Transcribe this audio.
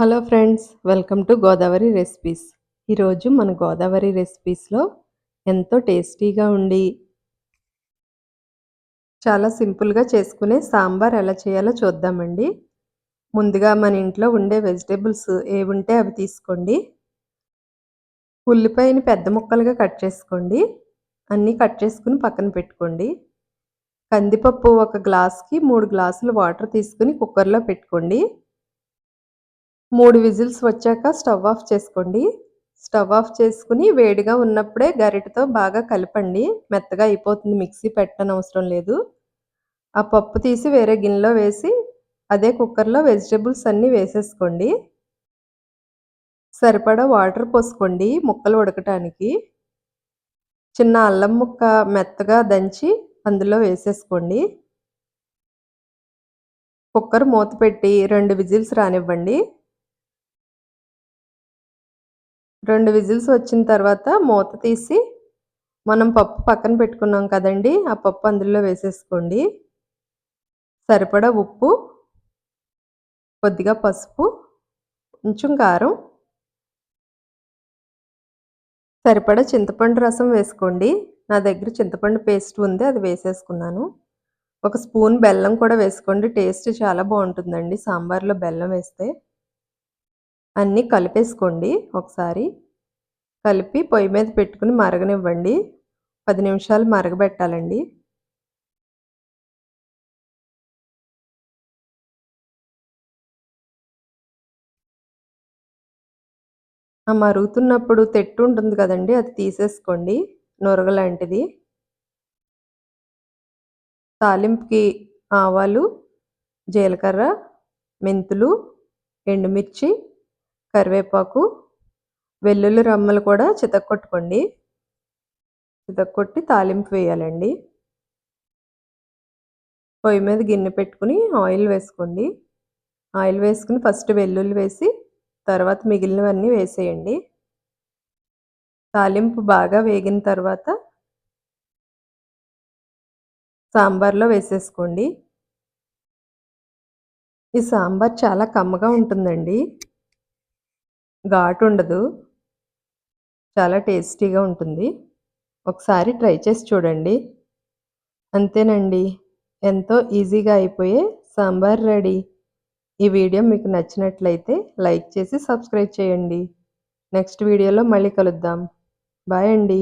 Hello friends welcome to Godavari recipes. ఈరోజు మన గోదావరి రెసిపీస్లో ఎంతో టేస్టీగా ఉండి చాలా సింపుల్గా చేసుకునే సాంబార్ ఎలా చేయాలో చూద్దామండి. ముందుగా మన ఇంట్లో ఉండే వెజిటేబుల్స్ ఏవి ఉంటే అవి తీసుకోండి. ఉల్లిపాయని పెద్ద ముక్కలుగా కట్ చేసుకోండి. అన్నీ కట్ చేసుకుని పక్కన పెట్టుకోండి. కందిపప్పు ఒక గ్లాస్కి మూడు గ్లాసులు వాటర్ తీసుకుని కుక్కర్లో పెట్టుకోండి. మూడు విజిల్స్ వచ్చాక స్టవ్ ఆఫ్ చేసుకోండి. స్టవ్ ఆఫ్ చేసుకుని వేడిగా ఉన్నప్పుడే గరిటతో బాగా కలపండి. మెత్తగా అయిపోతుంది. మిక్సీ పెట్టని అవసరం లేదు. ఆ పప్పు తీసి వేరే గిన్నెలో వేసి అదే కుక్కర్లో వెజిటేబుల్స్ అన్నీ వేసేసుకోండి. సరిపడా వాటర్ పోసుకోండి ముక్కలు ఉడకటానికి. చిన్న అల్లం ముక్క మెత్తగా దంచి అందులో వేసేసుకోండి. కుక్కర్ మూత పెట్టి రెండు విజిల్స్ రానివ్వండి. రెండు విజిల్స్ వచ్చిన తర్వాత మూత తీసి మనం పప్పు పక్కన పెట్టుకున్నాం కదండి ఆ పప్పు అందులో వేసేసుకోండి. సరిపడా ఉప్పు కొద్దిగా పసుపు కొంచెం కారం సరిపడా చింతపండు రసం వేసుకోండి. నా దగ్గర చింతపండు పేస్ట్ ఉంది అది వేసేసుకున్నాను. ఒక స్పూన్ బెల్లం కూడా వేసుకోండి టేస్ట్ చాలా బాగుంటుందండి. సాంబార్లో బెల్లం వేస్తే. అన్నీ కలిపేసుకోండి ఒకసారి. కలిపి పొయ్యి మీద పెట్టుకుని మరగనివ్వండి. పది నిమిషాలు మరగబెట్టాలండి. మరుగుతున్నప్పుడు తెట్టు ఉంటుంది కదండి అది తీసేసుకోండి నొరగ లాంటిది తాలింపుకి ఆవాలు జీలకర్ర మెంతులు ఎండుమిర్చి కరివేపాకు వెల్లుల్లి రమ్మలు కూడా చితక్కొట్టుకోండి. చితక్కొట్టి తాలింపు వేయాలండి. పొయ్యి మీద గిన్నె పెట్టుకుని ఆయిల్ వేసుకోండి. ఆయిల్ వేసుకుని ఫస్ట్ వెల్లుల్లి వేసి తర్వాత మిగిలినవన్నీ వేసేయండి. తాలింపు బాగా వేగిన తర్వాత సాంబార్లో వేసేసుకోండి. ఈ సాంబార్ చాలా కమ్మగా ఉంటుందండి. ఘాటు ఉండదు చాలా టేస్టీగా ఉంటుంది. ఒకసారి ట్రై చేసి చూడండి. అంతేనండి. ఎంతో ఈజీగా అయిపోయే సాంబార్ రెడీ. ఈ వీడియో మీకు నచ్చినట్లయితే లైక్ చేసి సబ్స్క్రైబ్ చేయండి. నెక్స్ట్ వీడియోలో మళ్ళీ కలుద్దాం. బాయ్ అండి.